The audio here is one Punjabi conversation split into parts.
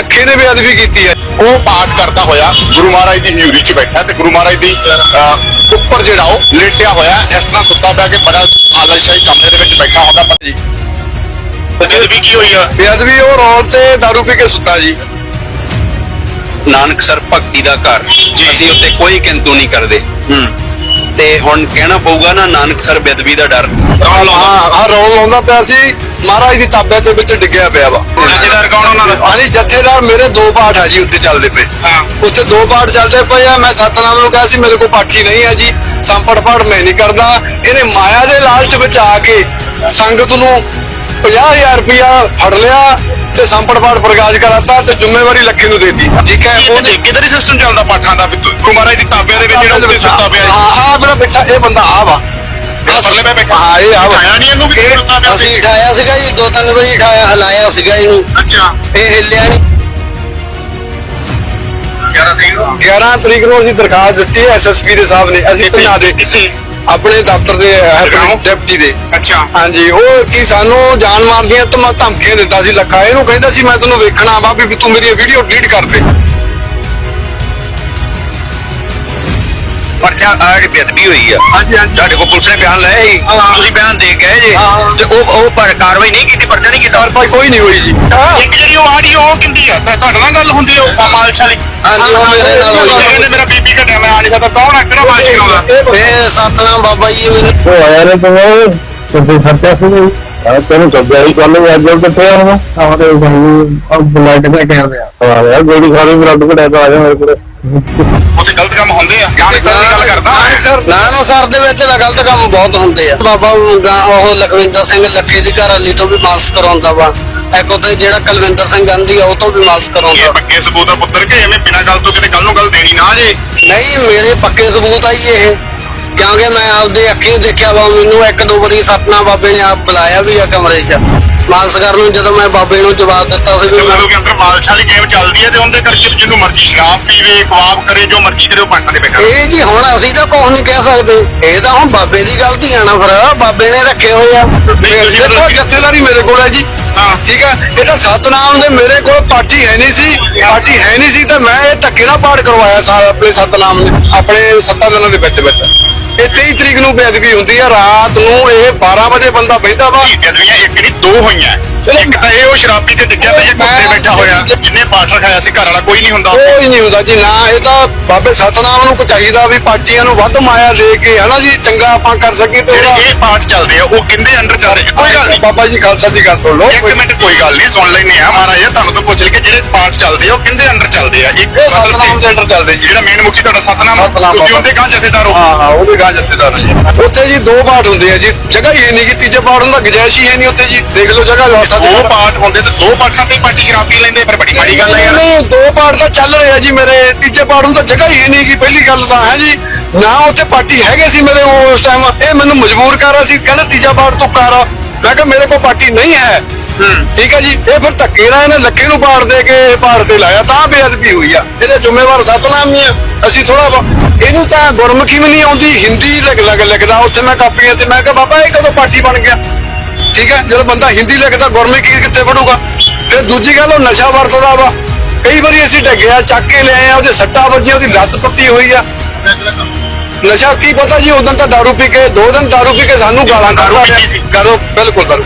ਲੱਖੇ ਨੇ ਬੇਅਦਬੀ ਕੀਤੀ ਹੈ? ਉਹ ਪਾਠ ਕਰਦਾ ਹੋਇਆ ਗੁਰੂ ਮਹਾਰਾਜ ਦੀ ਹਜ਼ੂਰੀ 'ਚ ਬੈਠਾ ਤੇ ਗੁਰੂ ਮਹਾਰਾਜ ਦੀ ਅਹ, ਉੱਪਰ ਜਿਹੜਾ ਉਹ ਲੇਟਿਆ ਹੋਇਆ ਇਸ ਤਰ੍ਹਾਂ ਸੁੱਤਾ ਪਿਆ ਕਿ ਬੜਾ ਆਲਸ਼ਾਹੀ ਕਮਰੇ ਦੇ ਵਿੱਚ ਬੈਠਾ ਹੁੰਦਾ ਪਰ ਜੀ ਬੇਅਦਬੀ ਕੀ ਹੋਈ ਆ? ਬੇਅਦਬੀ ਉਹ ਰੌਲ ਤੇ ਦਾਰੂ ਪੀ ਕੇ ਸੁੱਤਾ ਜੀ। ਨਾਨਕਸਰ ਭਗਤੀ ਦਾ ਘਰ। ਅਸੀਂ ਉੱਤੇ ਕੋਈ ਕਿੰਤੂ ਨਹੀਂ ਕਰਦੇ। ਹੂੰ। ਤੇ ਹੁਣ ਕਹਿਣਾ ਪਊਗਾ ਨਾ ਨਾਨਕਸਰ ਬੇਅਦਬੀ ਦਾ ਡਰ। ਹਾਂ ਹਾਂ ਰੌਲ ਆਉਂਦਾ ਪਿਆ ਸੀ। ਮਹਾਰਾਜ ਦੀ ਤਾਬੇ ਦੇ ਵਿੱਚ ਡਿੱਗਿਆ ਪਿਆ ਵਾ। ਜਥੇਦਾਰ ਕੌਣ ਉਹਨਾਂ ਦਾ? ਹਾਂਜੀ ਜਥੇਦਾਰ ਮੇਰੇ ਦੋ ਪਾਠ ਆ ਜੀ ਉੱਥੇ ਚੱਲਦੇ ਪਏ। ਹਾਂ। ਉੱਥੇ ਦੋ ਪਾਠ ਚੱਲਦੇ ਪਏ ਆ। ਮੈਂ ਸਤਨਾਮ ਨੂੰ ਕਿਹਾ ਸੀ ਮੇਰੇ ਕੋਲ ਪਾਠੀ ਨਹੀਂ ਹੈ ਜੀ। ਸੰਪੜ ਪਾਠ ਮੈਂ ਨਹੀਂ ਕਰਦਾ। ਇਹਨੇ ਮਾਇਆ ਦੇ ਲਾਲਚ ਵਿੱਚ ਆ ਕੇ ਸੰਗਤ ਨੂੰ 50000 ਰੁਪਇਆ ਫੜ ਲਿਆ। ਤੇ ਸੰਪੜ ਪਾਠ ਪ੍ਰਕਾਸ਼ ਕਰਾਤਾ ਤੇ ਜ਼ਿੰਮੇਵਾਰੀ ਲੱਖੇ ਨੂੰ ਦੇਤੀ। ਠੀਕ ਹੈ? ਉਹਨੇ ਕਿਧਰ ਸਿਸਟਮ ਚੱਲਦਾ ਪਾਠਾਂ ਦਾ? ਗੁਰੂ ਮਹਾਰਾਜ ਦੀ ਤਾਬਿਆਂ ਦੇ ਵਿੱਚ ਜਿਹੜਾ ਉੱਤੇ ਸੁੱਤਾ ਪਿਆ ਹਾਂ ਆ ਮੇਰਾ ਬੈਠਾ ਇਹ ਬੰਦਾ ਆ ਵਾ। ਪਰਲੇ ਪੈ ਬੈਠਾ ਹਾਂ ਇਹ ਆ ਵਾ। ਆਇਆ ਨਹੀਂ ਇਹਨੂੰ ਵੀ ਸੁੱਤਾ ਪਿਆ ਅਸੀਂ ਉਠਾਇਆ ਸੀਗਾ ਜੀ ਦੋ ਤਿੰਨ ਵਾਰੀ ਉਠਾਇਆ ਹਲਾਇਆ ਸੀਗਾ ਇਹਨੂੰ। ਅੱਛਾ। ਇਹ ਹਿੱਲਿਆ ਨਹੀਂ 11 ਤਰੀਕ ਨੂੰ। 11 ਤਰੀਕ ਨੂੰ ਅਸੀਂ ਦਰਖਾਸਤ ਦਿੱਤੀ ਐਸਐਸਪੀ ਦੇ ਸਾਹਿਬ ਨੇ। ਅਸੀਂ ਪਿੰਡਾਂ ਦੇ। ਆਪਣੇ ਦਫ਼ਤਰ ਦੇ ਜਗਰਾਓਂ? ਡਿਪਟੀ ਦੇ? ਅੱਛਾ। ਹਾਂਜੀ ਉਹ ਕੀ ਸਾਨੂੰ ਜਾਨ ਮਾਰ ਦੀਆਂ ਧਮ- ਧਮਕੀਆਂ ਦਿੰਦਾ ਸੀ ਲੱਖਾ। ਇਹਨੂੰ ਕਹਿੰਦਾ ਸੀ ਮੈਂ ਤੈਨੂੰ ਵੇਖਣਾ ਵਾ ਵੀ ਤੂੰ ਮੇਰੀ ਵੀਡੀਓ ਡਿਲੀਟ ਕਰ ਦੇ। ਪਰਚਾ ਆ ਕੇ ਬੇਅਦਬੀ ਹੋਈ ਆ ਹਾਂਜੀ ਹਾਂਜੀ। ਤੁਹਾਡੇ ਕੋਲ ਪੁਲਿਸ ਨੇ ਬਿਆਨ ਲਿਆ ਸੀ? ਤੁਸੀਂ ਬਿਆਨ ਦੇ ਕੇ ਆਏ ਜੀ? ਹਾਂ। ਤੇ ਉਹ ਉਹ ਪਰ ਕਾਰਵਾਈ ਨਹੀਂ ਕੀਤੀ ਪਰਚਾ ਨਹੀਂ ਕੀਤਾ? ਪਰ ਕੋਈ ਨਹੀਂ ਹੋਈ ਜੀ। ਇੱਕ ਜਿਹੜੀ ਉਹ ਆਡੀਓ ਉਹ ਕਿੰਦੀ ਆ? ਤਾਂ ਤੁਹਾਡੇ ਨਾਲ ਗੱਲ ਹੁੰਦੀ ਆ ਉਹ ਮਾਲਸ਼ਾ ਦੀ ਹਾਂਜੀ ਉਹ ਮੇਰੇ ਨਾਲ ਹੋਈ ਕਹਿੰਦੇ ਮੇਰਾ ਬੀਬੀ ਘਟਿਆ ਮੈਂ ਆ ਨਹੀਂ ਸਕਦਾ। ਕੌਣ ਆ? ਕਿਹੜਾ ਮਾਲਸ਼ੀ ਆਉਂਦਾ ਇਹ ਸਤਨਾਮ ਬਾਬਾ ਜੀ ਉਹ ਆਇਆ ਨੇ ਤਾਂ ਤੇ ਖਰਚਾ ਸੀ? ਆ ਤੈਨੂੰ ਸੱਜਿਆ ਹੀ ਕੱਲ ਅੱਜ ਉਹ ਕਿੱਥੇ ਆ? ਹੁਣ ਆਉਂਦੇ ਸਾਨੂੰ ਆ ਬੁਲਾ ਕੇ ਲੈ ਕੇ ਆਉਂਦੇ ਆ ਆ ਯਾਰ ਗੋਲੀ ਖਾਣੀ ਬਲੱਡ ਘਟਿਆ ਤਾਂ ਆ ਜਾ ਮੇਰੇ ਕੋਲ। ਉੱਥੇ ਗਲਤ ਕੰਮ ਹੁੰਦੇ ਆ? ਨਾਨਕ ਸਰ ਦੀ ਗੱਲ ਕਰਦਾ। ਸਰ। ਨਾਨਕ ਸਰ ਦੇ ਵਿੱਚ ਤਾਂ ਗਲਤ ਕੰਮ ਬਹੁਤ ਹੁੰਦੇ ਆ। ਬਾਬਾ ਗਾ- ਉਹ ਲਖਵਿੰਦਰ ਸਿੰਘ ਲੱਖੇ ਦੀ ਘਰ ਵਾਲੀ ਤੋਂ ਵੀ ਮਾਲਸ਼ ਕਰਾਉਂਦਾ ਵਾ। ਇੱਕ ਉੱਥੇ ਜਿਹੜਾ ਕੁਲਵਿੰਦਰ ਸਿੰਘ ਗਾਂਧੀ ਆ ਉਹ ਤੋਂ ਵੀ ਮਾਲਸ਼ ਕਰਾਉਂਦਾ ਪੱਕੇ ਸਬੂਤ ਆ ਪੁੱਤਰ ਕਿ ਐਵੇਂ ਬਿਨਾਂ ਗੱਲ ਤੋਂ ਕਿਤੇ ਗੱਲ ਨੂੰ ਗੱਲ ਦੇਣੀ ਨਾ ਜੇ? ਨਹੀਂ ਮੇਰੇ ਪੱਕੇ ਸਬੂਤ ਆ ਜੀ ਇਹ। ਕਿਉਂਕਿ ਮੈਂ ਆਪਦੇ ਅੱਖੀਂ ਦੇਖਿਆ ਵਾ ਮੈਨੂੰ ਇੱਕ ਦੋ ਵਾਰੀ ਸਤਨਾਮ ਬਾਬੇ ਨੇ ਆਪ ਬੁਲਾਇਆ ਵੀ ਆ ਕਮਰੇ 'ਚ। ਮਾਲਸ਼ ਕਰਨ ਨੂੰ ਜਦੋਂ ਮੈਂ ਬਾਬੇ ਨੂੰ ਜਵਾਬ ਦਿੱਤਾ ਸੀ। ਵੀ ਤੇ ਮਤਲਬ ਕਿ ਅੰਦਰ ਮਾਲਸ਼ਾ ਦੀ ਗੇਮ ਚੱਲਦੀ ਹੈ ਤੇ ਉਹਦੇ ਕਰਕੇ ਜਿਹਨੂੰ ਮਰਜ਼ੀ ਸ਼ਰਾਬ ਪੀਵੇ ਖਵਾਬ ਕਰੇ ਜੋ ਮਰਜ਼ੀ ਕਰੇ ਉਹ ਪਾਟਾਂ ਦੇ ਬੈਠਾ ਇਹ ਜੀ ਹੁਣ ਅਸੀਂ ਤਾਂ ਕੁਝ ਨਹੀਂ ਕਹਿ ਸਕਦੇ। ਇਹ ਤਾਂ ਹੁਣ ਬਾਬੇ ਦੀ ਗਲਤੀ ਆ ਨਾ ਫਿਰ। ਬਾਬੇ ਨੇ ਰੱਖੇ ਹੋਏ ਆ। ਤੁਸੀਂ ਦੇਖੋ ਕਿ- ਜਥੇਦਾਰੀ ਮੇਰੇ ਕੋਲ ਹੈ ਜੀ। ਹਾਂ। ਠੀਕ ਹੈ? ਇਹ ਤਾਂ ਸਤਨਾਮ ਦੇ ਮੇਰੇ ਕੋਲ ਪਾਰਟੀ ਹੈ ਨਹੀਂ ਸੀ। ਪਾਰਟੀ ਹੈ ਨਹੀਂ ਸੀ ਤੇ ਮੈਂ ਇਹ ਧੱਕੇ ਨਾਲ ਪਾਠ ਕਰਵਾਇਆ ਸਾਰਾ ਆਪਣੇ ਸਤਨਾਮ ਨੇ ਆਪਣੇ ਸੱਤਾਂ ਦਿਨਾਂ ਦੇ ਵਿੱਚ ਵਿੱਚ। ਇਹ 23 ਤਰੀਕ ਨੂੰ ਬੇਅਦਬੀ ਹੁੰਦੀ ਆ। ਰਾਤ ਨੂੰ ਇਹ 12 ਵਜੇ ਬੰਦਾ ਬਹਿੰਦਾ ਵਾ। ਬੇਅਦਬੀਆਂ ਇੱਕ ਨਹੀਂ। ਦੋ ਹੋਈਆਂ ਇੱਕ ਤਾਂ ਇਹ ਉਹ ਸ਼ਰਾਬੀ ਤੇ ਡਿੱਗਿਆ ਤੇ ਇਹ ਕੁੱਤੇ ਬੈਠਾ ਹੋਇਆ। ਜਿੰਨੇ ਪਾਠ ਰਖਾਇਆ ਸੀ ਘਰ ਵਾਲਾ ਕੋਈ ਨਹੀਂ ਹੁੰਦਾ। ਕੋਈ ਨਹੀਂ ਹੁੰਦਾ ਜੀ ਨਾ ਇਹ ਤਾਂ ਬਾਬੇ ਸਤਨਾਮ ਨੂੰ ਚਾਹੀਦਾ ਵੀ ਪਾਰਟੀਆਂ ਨੂੰ ਵੱਧ ਮਾਇਆ ਦੇ ਕੇ ਹਨਾ ਜੀ ਚੰਗਾ ਆਪਾਂ ਕਰ ਸਕੀਏ ਤੇ ਜਿਹੜੇ ਉਹਦਾ ਇਹ ਪਾਠ ਚੱਲਦੇ ਆ ਉਹ ਕਿੰਦੇ ਅੰਡਰ ਚੱਲਦੇ ਆ? ਕੋਈ ਗੱਲ ਨਹੀਂ। ਬਾਬਾ ਜੀ ਖਾਲਸਾ ਦੀ ਗੱਲ ਸੁਣ ਲਓ। ਇੱਕ ਮਿੰਟ ਕੋਈ ਗੱਲ ਨਹੀਂ ਸੁਣ ਲੈਨੇ ਆ ਮਹਾਰਾਜ ਤੁਹਾਨੂੰ ਤਾਂ ਪੁੱਛ ਲਈ ਕਿ ਜਿਹੜੇ ਪਾਠ ਚੱਲਦੇ ਆ ਉਹ ਕਿੰਦੇ ਅੰਡਰ ਚੱਲਦੇ ਆ ਇੱਕ ਇਹ ਸਤਨਾਮ ਦੇ ਅੰਡਰ ਚੱਲਦੇ ਜੀ। ਜਿਹੜਾ ਮੇਨ ਮੁਖੀ ਤੁਹਾਡਾ ਸਤਨਾਮ ਸਤਨਾਮ ਤੁਸੀਂ ਬਾਬਾ। ਉਹਦੇ ਕਾਂ ਜਥੇਦਾਰ ਹੋ? ਹਾਂ ਹਾਂ ਉਹਦੇ ਗਾਂ ਜੱਥੇਦਾਰ ਆ ਜੀ। ਉੱਥੇ ਜੀ ਦੋ ਪਾਠ ਹੁੰਦੇ ਆ ਜੀ। ਜਗ੍ਹਾ ਹੀ ਨਹੀਂ ਕਿ ਤੀਜੇ ਪਾਠ ਹੁੰਦਾ ਗੁਜਾਇਸ਼ ਹੀ ਹੈ ਨਹੀਂ ਉੱਥੇ ਜੀ। ਦੇਖ ਲਓ ਜਗ੍ਹਾ ਸਕਦੇ ਦੋ ਪਾਠ ਹੁੰਦੇ ਤੇ ਦੋ ਪਾਠਾਂ ਤੇ ਪਾਰਟੀ ਪੀ ਲੈਂਦੇ ਪਰ ਬੜੀ ਮਾੜੀ ਗੱਲ ਹੈ ਯਾਰ। ਨਹੀਂ ਦੋ ਪਾਠ ਤਾਂ ਚੱਲ ਰਹੇ ਆ ਜੀ ਮੇਰੇ। ਤੀਜੇ ਪਾਠ ਨੂੰ ਤਾਂ ਜਗ੍ਹਾ ਹੀ ਨਹੀਂ ਕਿ ਪਹਿਲੀ ਗੱਲ ਤਾਂ ਹੈ ਜੀ। ਨਾ ਉੱਥੇ ਪਾਰਟੀ ਹੈਗੇ ਸੀ ਮੇਰੇ ਉਸ ਟਾਈਮ ਇਹ ਮੈਨੂੰ ਮਜਬੂਰ ਕਰ ਰਿਹਾ ਸੀ ਕਹਿੰਦਾ ਤੀਜਾ ਪਾਠ ਤੂੰ ਕਰ। ਮੈਂ ਕਿਹਾ ਮੇਰੇ ਕੋਲ ਪਾਰਟੀ ਨਹੀਂ ਹੈ। ਠੀਕ ਹੈ ਜੀ ਇਹ ਫਿਰ ਧੱਕੇ ਨਾਲ ਇਹਨੇ ਲੱਕੇ ਨੂੰ ਪਾੜ ਦੇ ਕੇ ਪਾੜ ਤੇ ਲਾਇਆ ਤਾਂ ਬੇਅਦਬੀ ਹੋਈ ਆ। ਇਹਦੇ ਜ਼ਿੰਮੇਵਾਰ ਸਤਨਾਮ ਹੀ ਆ। ਅਸੀਂ ਥੋੜਾ ਇਹਨੂੰ ਤਾਂ ਗੁਰਮੁਖੀ ਵੀ ਨਹੀਂ ਆਉਂਦੀ ਹਿੰਦੀ ਲਿਖ ਲਿਖ ਲਿਖਦਾ ਉੱਥੇ ਮੈਂ ਕਾਪੀਆਂ ਤੇ ਮੈਂ ਕਿਹਾ ਬਾਬਾ ਇਹ ਕਦੋਂ ਪਾਰਟੀ ਬਣ ਗਿਆ? ਠੀਕ ਹੈ? ਜਦੋਂ ਬੰਦਾ ਹਿੰਦੀ ਲਿਖਦਾ ਗੁਰਮੁਖੀ ਕਿੱਥੇ ਪੜੂਗਾ ਫਿਰ ਦੂਜੀ ਗੱਲ ਉਹ ਨਸ਼ਾ ਵਰਤਦਾ ਵਾ। ਕਈ ਵਾਰੀ ਅਸੀਂ ਡੱਗਿਆ ਚੱਕ ਕੇ ਲਿਆਏ ਆ ਉਹਦੇ ਸੱਟਾਂ ਵੱਜੀਆਂ ਉਹਦੀ ਲੱਤ ਟੁੱਟੀ ਹੋਈ ਆ। ਨਸ਼ਾ ਕੀ ਪਤਾ ਜੀ ਉਦੋਂ ਤਾਂ ਦਾਰੂ ਪੀ ਕੇ ਦੋ ਦਿਨ ਦਾਰੂ ਪੀ ਕੇ ਸਾਨੂੰ ਗਾਲਾਂ ਪੀਤੀ ਸੀ? ਕਰੋ ਬਿਲਕੁਲ ਦਾਰੂ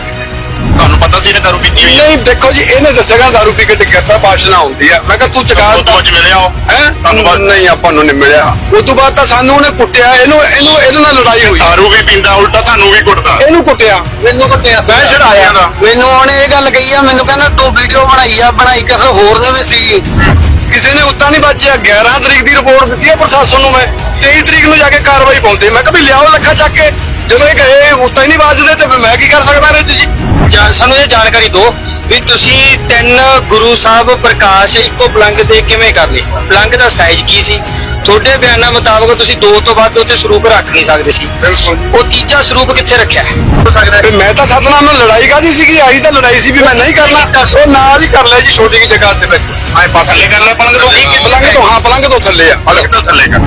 ਤੁਹਾਨੂੰ ਪਤਾ ਸੀ ਇਹਨੇ ਦਾਰੂ ਪੀਤੀ ਹੋਈ ਹੈ? ਨਹੀਂ ਦੇਖੋ ਜੀ ਇਹਨੇ ਦੱਸਿਆ ਦਾਰੂ ਪੀ ਕੇ ਪਿਆ ਬਾਸ਼ਨਾ ਹੁੰਦੀ ਆ। ਮੈਂ ਕਿਹਾ ਤੂੰ ਚਕਾ ਉਹ ਤੋਂ ਅੱਜ ਮਿਲਿਆ ਹੈ? ਤੁਹਾਨੂੰ ਬਾਅਦ ਨਹੀਂ ਆਪਾਂ ਨੂੰ ਨਹੀਂ ਮਿਲਿਆ। ਉਸ ਤੋਂ ਬਾਅਦ ਤਾਂ ਸਾਨੂੰ ਉਹਨੇ ਕੁੱਟਿਆ। ਇਹਨੂੰ ਇਹਨੂੰ ਇਹਦੇ ਨਾਲ ਲੜਾਈ ਹੋਈ। ਦਾਰੂ ਵੀ ਪੀਂਦਾ ਉਲਟਾ ਤੁਹਾਨੂੰ ਵੀ ਕੁੱਟਦਾ। ਇਹਨੂੰ ਕੁੱਟਿਆ। ਮੈਨੂੰ ਕੱਟਿਆ ਮੈਂ ਛਡਾਇਆ। ਦਾ। ਮੈਨੂੰ ਉਹਨੇ ਇਹ ਗੱਲ ਕਹੀ ਆ ਮੈਨੂੰ ਕਹਿੰਦਾ ਤੂੰ ਵੀਡੀਓ ਬਣਾਈ ਆ ਬਣਾਈ ਕਿਸੇ ਹੋਰ ਨੂੰ ਵੀ ਸੀ। ਕਿਸੇ ਨੇ ਉੱਤਾ ਨਹੀਂ ਬਾਜਿਆ 11 ਤਰੀਕ ਦੀ ਰਿਪੋਰਟ ਦਿੱਤੀ ਹੈ ਪ੍ਰਸ਼ਾਸਨ ਨੂੰ ਮੈਂ 23 ਤਰੀਕ ਨੂੰ ਜਾ ਕੇ ਕਾਰਵਾਈ ਪਾਉਂਦੇ। ਮੈਂ ਕਿਹਾ ਵੀ ਲਿਆਓ ਲੱਖਾ ਚੱਕ ਕੇ। ਜਦੋਂ ਇਹ ਕਹੇ ਉੱਤਾ ਹੀ ਨਹੀਂ ਬਾਜਦੇ ਤੇ ਮੈਂ ਕੀ ਕਰ ਸਕਦਾ ਇਹਦੇ ਜੀ ਜਾਂ- ਸਾਨੂੰ ਇਹ ਜਾਣਕਾਰੀ ਦਿਓ ਵੀ ਤੁਸੀਂ ਤਿੰਨ ਗੁਰੂ ਸਾਹਿਬ ਪ੍ਰਕਾਸ਼ ਇੱਕੋ ਪਲੰਗ ਤੇ ਕਿਵੇਂ ਕਰ ਲਏ? ਪਲੰਗ ਦਾ ਸਾਈਜ਼ ਕੀ ਸੀ? ਤੁਹਾਡੇ ਬਿਆਨਾਂ ਮੁਤਾਬਕ ਤੁਸੀਂ ਦੋ ਤੋਂ ਵੱਧ ਉੱਤੇ ਸਰੂਪ ਰੱਖ ਨਹੀਂ ਸਕਦੇ ਸੀ। ਉਹ ਤੀਜਾ ਸਰੂਪ ਕਿੱਥੇ ਰੱਖਿਆ? ਹੋ ਸਕਦਾ ਤੇ ਮੈਂ ਤਾਂ ਸਤਨਾਮ ਨਾਲ ਲੜਾਈ ਕਾਦੀ ਸੀਗੀ? ਆਈ ਤਾਂ ਲੜਾਈ ਸੀ ਵੀ ਮੈਂ ਨਹੀਂ ਕਰਨਾ। ਉਹ ਨਾਲ ਹੀ ਕਰ ਲਿਆ ਜੀ ਛੋਟੀ ਜਿਹੀ ਜਗ੍ਹਾ ਦੇ ਵਿੱਚ ਆਏ ਪਾਸਲੇ ਕਰ ਲੈ ਪਲੰਗ ਤੋਂ। ਪਲੰਗ ਤੋਂ ਹਾਂ ਪਲੰਗ ਤੋਂ ਥੱਲੇ ਆ। ਪਲੰਗ ਤੋਂ ਥੱਲੇ ਕਰ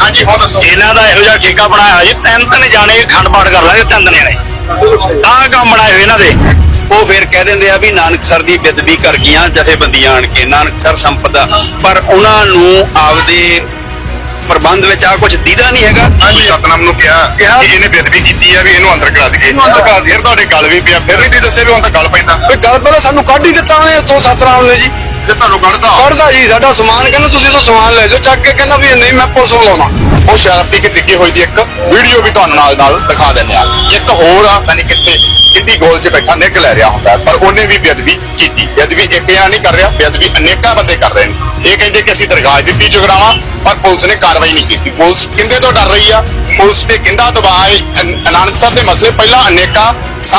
ਹਾਂਜੀ। ਹੁਣ ਦੱਸੋ ਇਹਨਾਂ ਦਾ ਇਹੋ ਜਿਹਾ ਠੇਕਾ ਬਣਾਇਆ ਜੀ। ਤਿੰਨ ਤਿੰਨ ਜਾਣੇ ਖੰਡ ਪਾਠ ਕਰ ਲਾਂਗੇ ਤਿੰਨ ਦਿਨਾਂ ਨੇ ਆਹ ਕੰਮ ਬਣਾਏ ਹੋਏ ਇਹਨਾਂ ਦੇ। ਉਹ ਫਿਰ ਕਹਿ ਦਿੰਦੇ ਆ ਵੀ ਨਾਨਕਸਰ ਦੀ ਬੇਦਬੀ ਕਰ ਗਈਆਂ ਜਥੇਬੰਦੀਆਂ ਆਣ ਕੇ ਨਾਨਕਸਰ ਸੰਪਦਾ ਪਰ ਉਹਨਾਂ ਨੂੰ ਆਪਦੇ ਪ੍ਰਬੰਧ ਵਿੱਚ ਆ ਕੁਝ ਦੀਦਾ ਨਹੀਂ ਹੈਗਾ। ਤੁਸੀਂ ਸਤਨਾਮ ਨੂੰ ਕਿਹਾ ਕਿ ਇਹਨੇ ਬੇਦਬੀ ਕੀਤੀ ਹੈ ਵੀ ਇਹਨੂੰ ਅੰਦਰ ਕਰਾ ਦਈਏ। ਇਹਨੂੰ ਅੰਦਰ ਕਰਾ ਦਈਏ। ਤੁਹਾਡੇ ਗੱਲ ਵੀ ਪਿਆ। ਫਿਰ ਤੁਸੀਂ ਦੱਸਿਆ ਵੀ ਹੁਣ ਤਾਂ ਗੱਲ ਪੈਂਦਾ। ਵੀ ਗੱਲ ਪਹਿਲਾਂ ਸਾਨੂੰ ਕੱਢ ਹੀ ਦਿੱਤਾ ਉਹਨੇ ਉੱਥੋਂ ਸਤਨਾਮ ਨੇ ਜੀ। ਜੇ ਤੁਹਾਨੂੰ ਕੱਢਦਾ। ਕੱਢਦਾ ਜੀ ਸਾਡਾ ਸਮਾਨ ਕਹਿੰਦਾ ਤੁਸੀਂ ਤਾਂ ਸਮਾਨ ਲੈ ਜਾਓ ਚੱਕ ਕੇ ਕਹਿੰਦਾ ਵੀ ਨਹੀਂ ਮੈਂ ਪੁਲਿਸ ਬੁਲਾਉਣਾ ਉਹ ਸ਼ਰਾਬ ਪੀ ਕੇ ਡਿੱਗੀ ਹੋਈ ਦੀ ਇੱਕ ਵੀਡੀਓ ਵੀ ਤੁਹਾਨੂੰ ਨਾਲ ਨਾਲ ਦਿਖਾ ਦਿੰਦੇ ਆ ਇੱਕ ਹੋਰ ਆ ਪਤਾ ਨਹੀਂ ਕਿੱਥੇ ਕਿੰਦੀ ਗੋਲ 'ਚ ਬੈਠਾ ਨਿਕ ਲੈ ਰਿਹਾ ਹੁੰਦਾ ਪਰ ਉਹਨੇ ਵੀ ਬੇਅਦਬੀ ਕੀਤੀ। ਬੇਅਦਬੀ ਇੱਕ ਜਣਾ ਨਹੀਂ ਕਰ ਰਿਹਾ ਬੇਅਦਬੀ ਅਨੇਕਾਂ ਬੰਦੇ ਕਰ ਰਹੇ ਨੇ। ਇਹ ਕਹਿੰਦੇ ਕਿ ਅਸੀਂ ਦਰਗਾਹ ਦਿੱਤੀ ਜਗਰਾਵਾਂ ਪਰ ਪੁਲਿਸ ਨੇ ਕਾਰਵਾਈ ਨਹੀਂ ਕੀਤੀ। ਪੁਲਿਸ ਕਿੰਦੇ ਤੋਂ ਡਰ ਰਹੀ ਆ? ਪੁਲਿਸ ਤੇ ਕਿੰਦਾ ਦਬਾਅ ਹੈ? ਨਾਨਕਸਰ ਦੇ ਮਸਲੇ ਪਹਿਲਾਂ ਅਨੇਕਾਂ